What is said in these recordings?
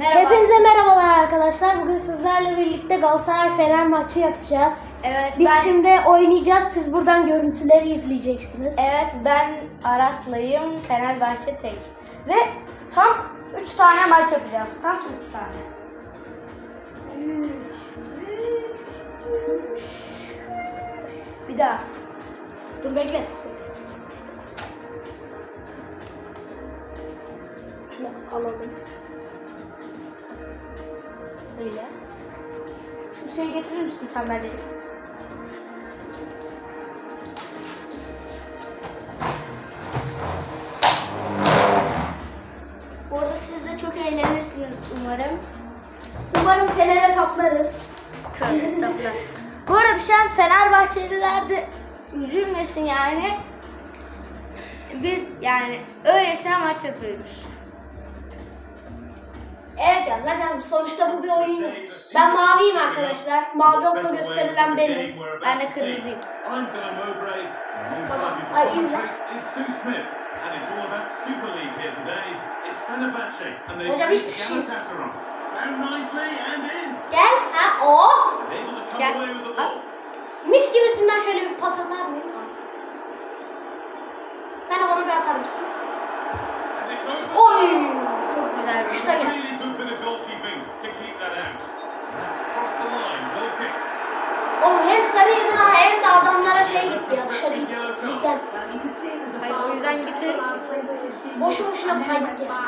Merhaba. Hepinize merhabalar arkadaşlar. Bugün sizlerle birlikte Galatasaray Fener maçı yapacağız. Evet Biz ben, şimdi oynayacağız. Siz buradan görüntüleri izleyeceksiniz. Evet ben Aras'layım Fenerbahçe tek. Ve tam 3 tane maç yapacağız. Tam 3 tane. Bir daha. Dur bekle. Alalım. Öyle. Şu şeyi getirir misin sen bence? Orada siz de çok eğlenirsiniz umarım. Umarım Fener'e saplarız. Tövbe estağfurullah. Bu arada bir şey Fenerbahçeliler de üzülmesin yani. Biz yani öylesine maç yapıyoruz. Evet ya zaten sonuçta bu bir oyun. Ben maviyim arkadaşlar. Mavi okla gösterilen benim. Ben de kırmızıyım. Tamam. Ay izle. Hocam hiçbir şey yok. Gel. Ha oh. Gel. At. Mis gibisinden şöyle bir pas atar mıyım? Sen de bana bir atar mısın? Oy. Çok güzel bir Şuta şey. gel. Oğlum hem sarı yedin ha hem de adamlara şey gitti ya dışarı gitti. Bizden. Hayır, o yüzden ki. Boşu boşuna kaydık ya.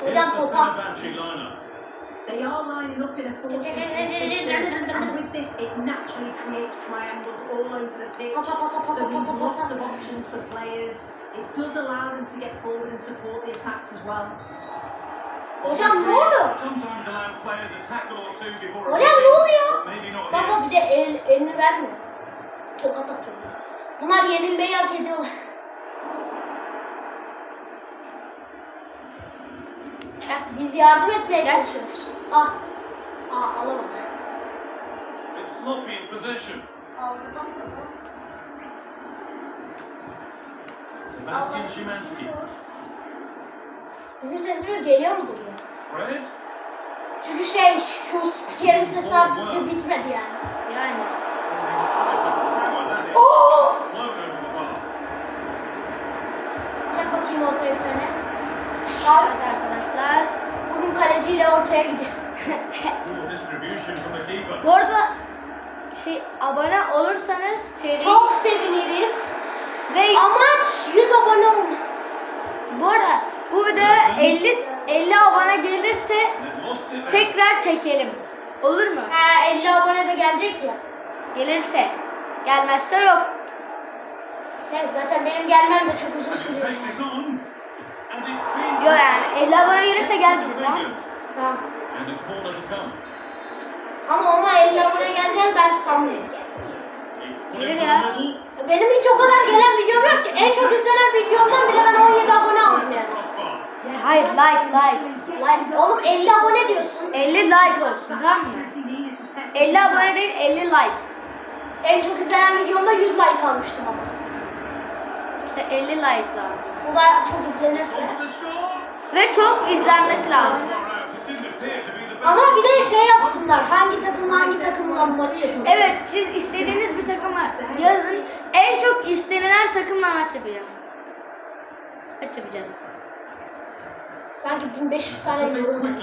Hocam topa. They are lining up in a forward position, and with this, it naturally creates triangles all over the pitch. Pasa pasa pasa so pasa lots of options for players. It does allow them to get forward and support the attacks as well. Hocam ne oldu? Hocam ne oluyor? Baba bir de el, elini vermiyor. Tokat atıyor. Bunlar yenilmeyi hak ediyorlar. Heh, Biz yardım etmeye Gel. çalışıyoruz. Ah. Aa alamadı. It's sloppy in possession. Sebastian Szymanski. Bizim sesimiz geliyor mudur ya? Fred. Çünkü şey şu spikerin sesi artık bir bitmedi yani. Yani. Oo! Çak bakayım ortaya bir tane. Al. Arkadaşlar. Bugün kaleciyle ortaya gidiyor. Bu arada şey abone olursanız seri Çok seviniriz. ve Amaç 100 abone olmak. bu arada bu videoya 50 50 abone gelirse tekrar çekelim. Olur mu? Ha 50 abone de gelecek ya. Gelirse. Gelmezse yok. Neyse zaten benim gelmem de çok uzun sürüyor. 50 abone gelirse gel bize tamam. Tamam. Ama ona 50 abone geleceğini ben sanmıyorum. Gelir ya. Benim hiç o kadar gelen videom yok ki. En çok izlenen videomdan bile ben 17 abone aldım yani. Hayır like like. Like, oğlum 50 abone diyorsun. 50 like olsun tamam mı? 50 abone değil 50 like. En çok izlenen videomda 100 like almıştım ama. İşte 50 like lazım. Bu da çok izlenirse. Ve çok izlenmesi lazım. Ama bir de şey yazsınlar. Hangi takımla hangi takımla maç yapın. Evet siz istediğiniz bir takıma yazın. En çok istenilen takımla maç yapacağım. Maç yapacağız. Sanki 1500 tane yorum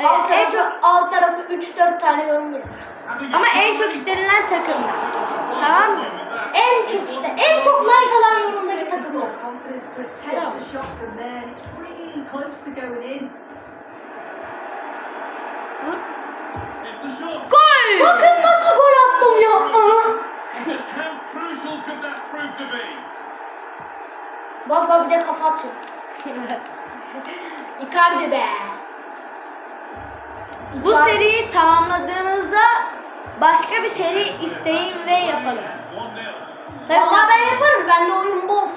here. Alt Hayır, en tarafı, çok alt tarafı 3-4 tane yorum gelir. Ama en çok istenilen takımla. Tamam mı? En çok işte, en çok like alan yorumdaki takımlar. Gol! Bakın nasıl gol attım ya. Baba bir de kafa atıyor. Icardi be. Bu seriyi tamamladığınızda başka bir seri isteyin ve yapalım. 1-0. Tabii Vallahi ben yaparım. Bende oyun bol.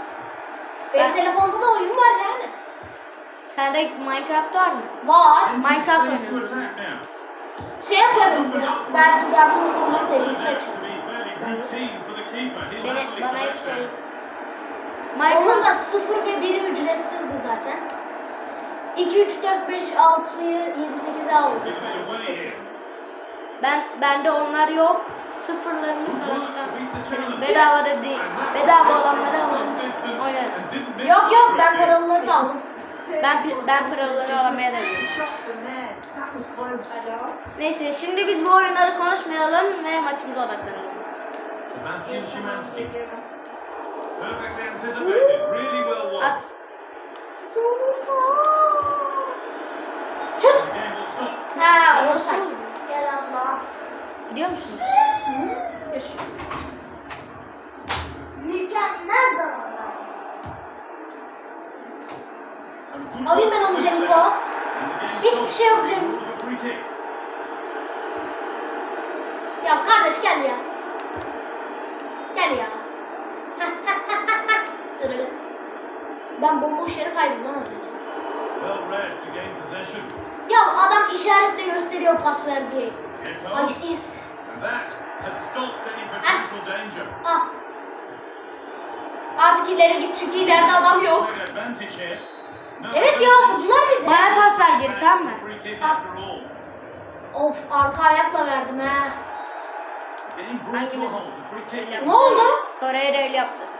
Benim Ben- telefonda da oyun var yani. Sende Minecraft var mı? Var. Minecraft oynuyoruz. Şey yaparım. Belki Garton Forma serisi açarım. Beni, bana hep that. söylüyorsun. Onun da 0 ve 1'i ücretsizdi zaten. 2, 3, 4, 5, 6'yı 7, 8'e aldım sadece. Ben bende onlar yok. Sıfırlarını falan filan. Bedava da değil. Bedava olanları alırız. Oynarız. Yok yok ben paralıları da aldım. Ben ben paraları alamaya da. Neyse şimdi biz bu oyunları konuşmayalım ve maçımıza odaklanalım. Sebastian Szymanski. Perfectly anticipated. Really well won. At. Stop. Ha o saçma. Gel Allah. Gidiyor musunuz? Görüşürüz. Mükemmel zamanlar. Alayım ben onu Ceniko. Hiçbir şey yok Ceniko. Ya kardeş gel ya. Gel ya. ben bomboş yere kaydım lan az önce. Ya adam işaretle gösteriyor pas ver diye. Here Ay comes. siz. And that has stopped any potential danger. Ah. Artık ileri git çünkü ileride adam yok. Playing advantage here. No Evet ya vurdular bizi. Bana pas ver geri tamam mı? Ah. Of arka ayakla verdim Hangimiz? Öyle Ne oldu? Torreira öyle yaptı.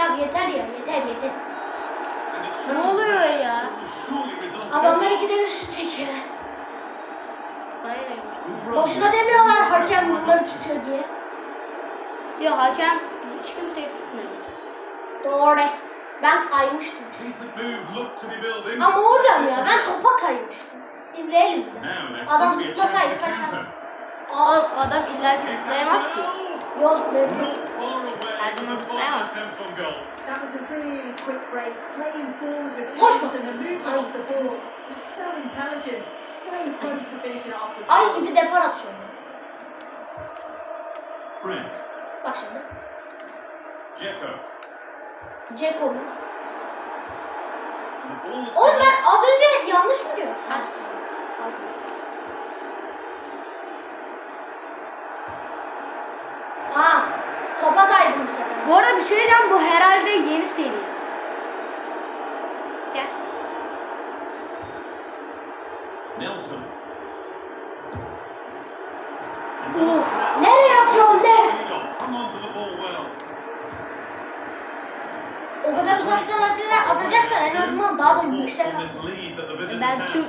Ya yeter ya yeter yeter. Ne oluyor ya? Adamlar ikide bir şut çekiyor. Run. Boşuna demiyorlar hakem bunları tutuyor diye. Yok hakem hiç kimseyi tutmuyor. Doğru. Ben kaymıştım. Ama hocam ya ben topa kaymıştım. İzleyelim bir de. Adam zıplasaydı kaçar. Ah Adam illa zıplayamaz ki. yol zıplayabilir. Not far away Hadi from the zıplayamaz. final attempt on goal. That was a really quick break, playing forward with Boş pace basın. and the movement Ay. off the ball. was so intelligent, so close to finishing it off as Ay well. gibi depar atıyor. Frank. Bak şimdi. Dzeko. Ceko mu? Oğlum ben az önce yanlış mı diyorum? At. Ha, topa kaydım bu arada bir şey diyeceğim bu herhalde yeni seri. Gel. Nelson. Of, nereye atıyorsun well. O kadar uzaktan atacak, atacaksan en azından daha da yüksek On at. this lead that the visitors Ben tüm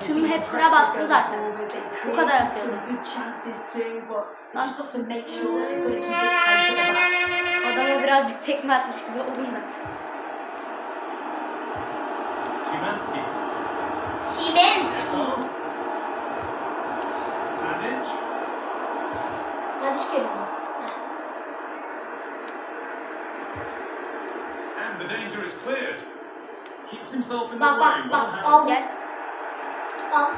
Tüm hepsine bastım zaten. Bu kadar atıyorum. adama birazcık tekme atmış gibi oldum da. Szymanski. Simenski. Tadic. Hadi hiç geliyor. And the danger is cleared. Keeps himself in the Bak bak bak aldım. Gel. Al.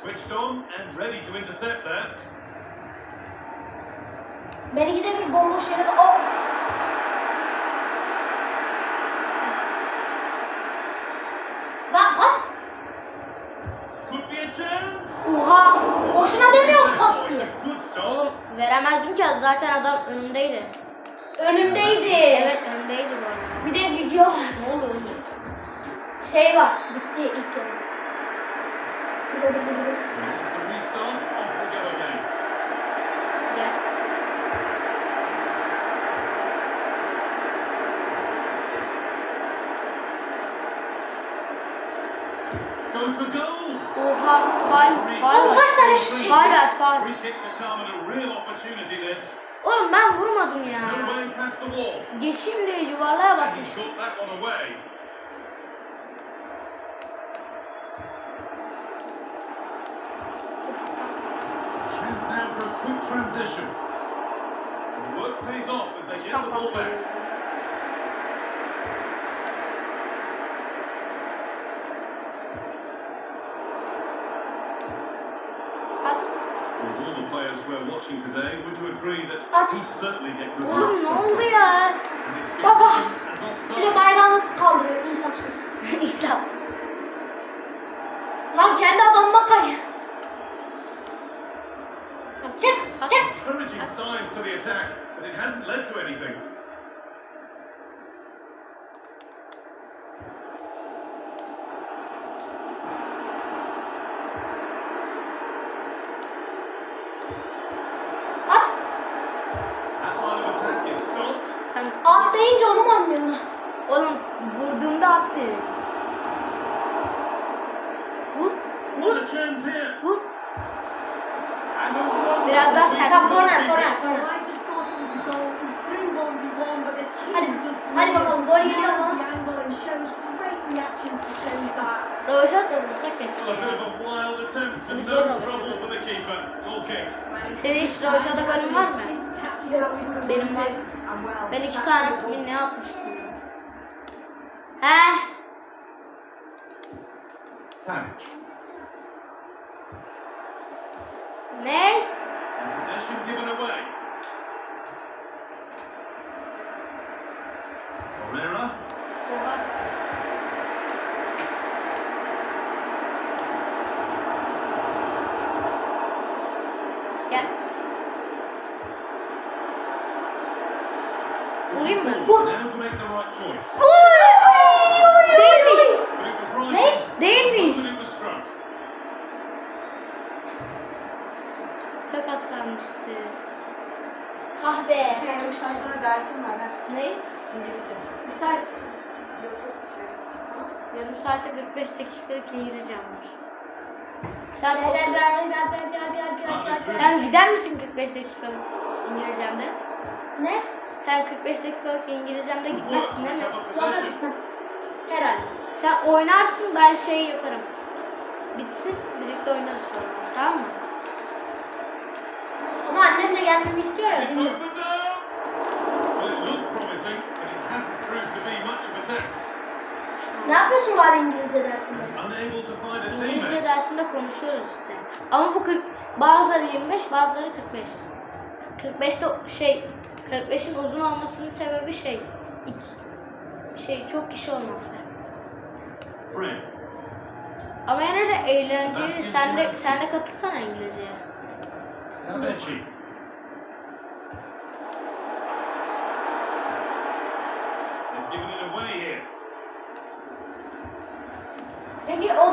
Switched on and ready to intercept there. Ben ikide bir bomboş yere... Oh! Bak pas. Could be a chance. Oha! Boşuna demiyoruz pas diye. Good stop. Oğlum veremezdim ki zaten adam önümdeydi. Önümdeydi. Evet önümdeydi bu arada. Bir de video var. Ne oldu oğlum? Şey var. Bitti ilk yarı. As the restart, off we go again. Gel. Goes for goal. Oha! Oğlum var. kaç tane şut çekti? Var. Oğlum ben vurmadım ya. No way past the wall. Geçeyim diye yuvarlığa And he basmış. got that one away. Chance now for a quick transition. And the work pays off as they get the ball back. At. With all the players we're watching today, would you agree that At. he'd certainly get good Oğlum marks ne from oldu it? ya? And it's been Baba. given as Bir de offside. bayrağı nasıl kaldırıyor insafsız. İnsaf. attack, but it hasn't led to anything. At. That line of attack is stopped. Sen At deyince onu mu anlıyorsun? oğlum vurduğunda at dedi. Vur. What a chance here. Vur. Biraz daha sert. Tamam korner korner korner. Hadi, hadi bakalım gol geliyor mu? Röveşat da vursak keşke. Senin hiç röveşata golün var mı? Benim var. Ben iki tane kimin ne atmıştım? He? Tanrıç. Ne? Gel. Vurayım mı? Vur. Vur. Değilmiş. Ne? Değilmiş. Çok az kalmıştı. Ah be. Sen sonra dersin var ha. Ne? İngilizce. Bir saat. Yok yok. Tamam. Yarım saate 45 dakikalık İngilizcem var. Sen, Gel gel gel gel gel gel gel gel gel gel. sen gider misin 45 dakikalık İngilizcemde? Ne? Sen 45 dakikalık İngilizcemde gitmezsin değil mi? Possession. gitmem. Herhalde. Sen oynarsın ben şey yaparım. Bitsin birlikte oynarız sonra. Tamam mı? Ama annem de gelmemi istiyor ya. It's bilmiyorum. opened up. Well, it looked promising, but it hasn't proved to be much of a test. Ne yapıyorsun var İngilizce dersinde? İngilizce dersinde konuşuyoruz işte. Ama bu 40, bazıları 25, bazıları 45. 45'te şey, 45'in uzun olmasının sebebi şey, iki, şey çok kişi olması. Ama yine de eğlenceli. Sen de, sen de katılsana İngilizceye. Tabechi.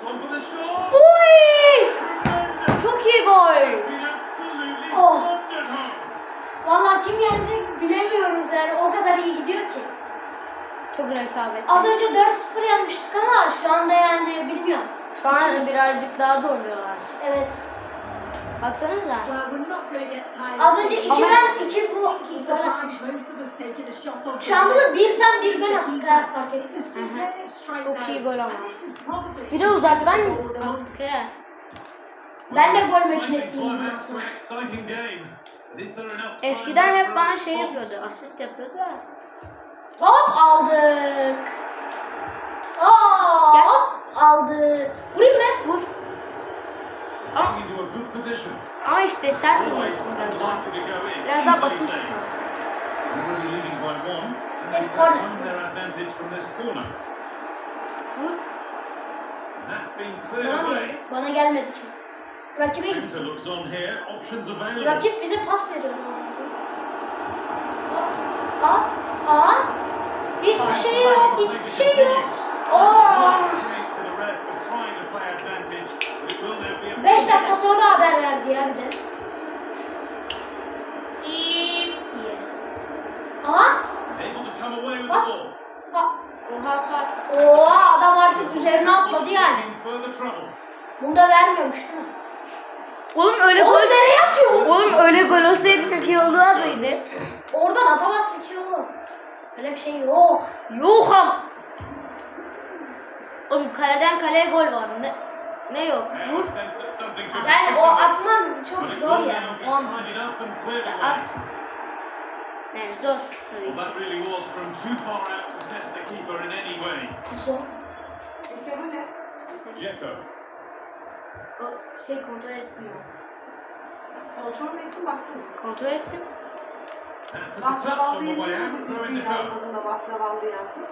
Tremendous. Çok iyi gol. Oh. Vallahi kim yenecek bilemiyoruz yani. O kadar iyi gidiyor ki. Çok rekabetli. Az önce 4-0 yenmiştik ama şu anda yani bilmiyorum. Şu an birazcık daha zorluyorlar. Evet. Baksanıza. Az önce iki ben, iki bu gol. Şu anda da bir sen bir ben attık ha fark ettim. Çok iyi gol ama. Bir de uzaktan attık. Ben de gol makinesiyim bundan. Eskiden hep bana şey yapıyordu, asist yapıyordu da. Hop aldık. Aa, hop aldık. Vurayım mı? Vur. Ama, ama işte sert durmalısın biraz daha. Biraz daha basın tutmalısın. Bana, bana gelmedi ki. Rakibe gitti. Rakip bize pas veriyor. Aa, aa. Hiçbir şey yok, hiçbir şey yok. Aa. Beş dakika sonra haber verdi ya bir de. Diye. Aha. Bas. Oha. Oha adam artık üzerine atladı yani. Bunu da vermiyormuş değil mi? Oğlum öyle Oğlum gol... nereye atıyor? Oğlum öyle gol olsaydı çok iyi olmaz mıydı? Oradan atamazsın ki oğlum. Öyle bir şey yok. Yok ama. Oğlum kaleden kaleye gol var. Ne? Ne yok? Vur. Yani o atman çok zor ya. now be O an. tidied up and cleared Ya away. at. Yani zor tabii ki. that really was from too far out to test the keeper in any way. Zor. Bu ne? Dzeko. O şey kontrol ettim ben. Kontrol mü ettin baktın mı? Kontrol ettim. On way niye out, burada throwing izli the cup. yazmadın da bahsavallı yazdın?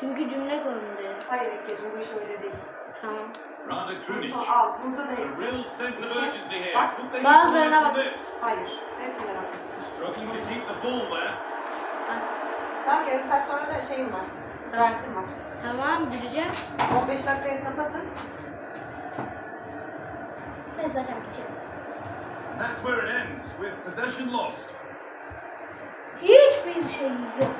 Çünkü cümle dedi. Hayır İlkeciğim bu iş öyle değil. Tamam. Rada Krunic. Bunu al. Burada da A hepsi. real sense of urgency here. Bak. Could they Bazılarına bak. this? Hayır. Hepsine bakmışsın. Struggling to keep the ball there. At. Tamam yarım saat sonra da şeyim var. Dersim var. Tamam gireceğim. 15 dakikayı kapatın. Ne zaten bitiyor. And that's where it ends, with possession lost. Hiçbir şey yok.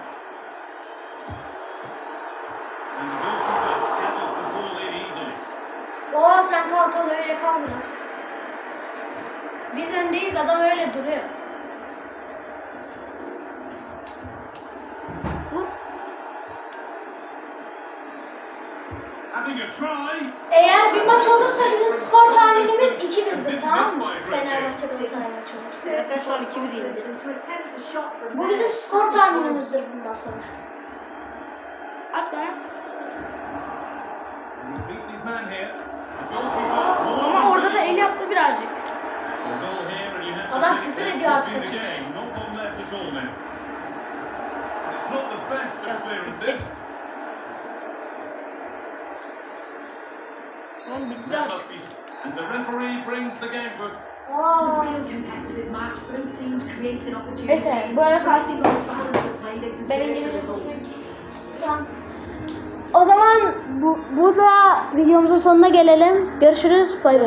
And the goalkeeper gathers the ball in easily. Oha sen kalkalı öyle kal biraz. Biz öndeyiz adam öyle duruyor. Eğer bir maç olursa bizim skor tahminimiz 2-1'dir tamam mı? Fenerbahçe Galatasaray maçı olursa. Zaten şu an 2-1 yeneceğiz. To attempt the shot from Bu bizim skor tahminimizdir bundan sonra. At bana. Ama orada da el yaptı birazcık. Adam küfür ediyor artık. Oğlum bitti artık. And the referee brings the game to opportunities. Neyse have played it Ben İngilizce konuşmayı Tamam. O zaman bu, bu da videomuzun sonuna gelelim. Görüşürüz. Bay bay.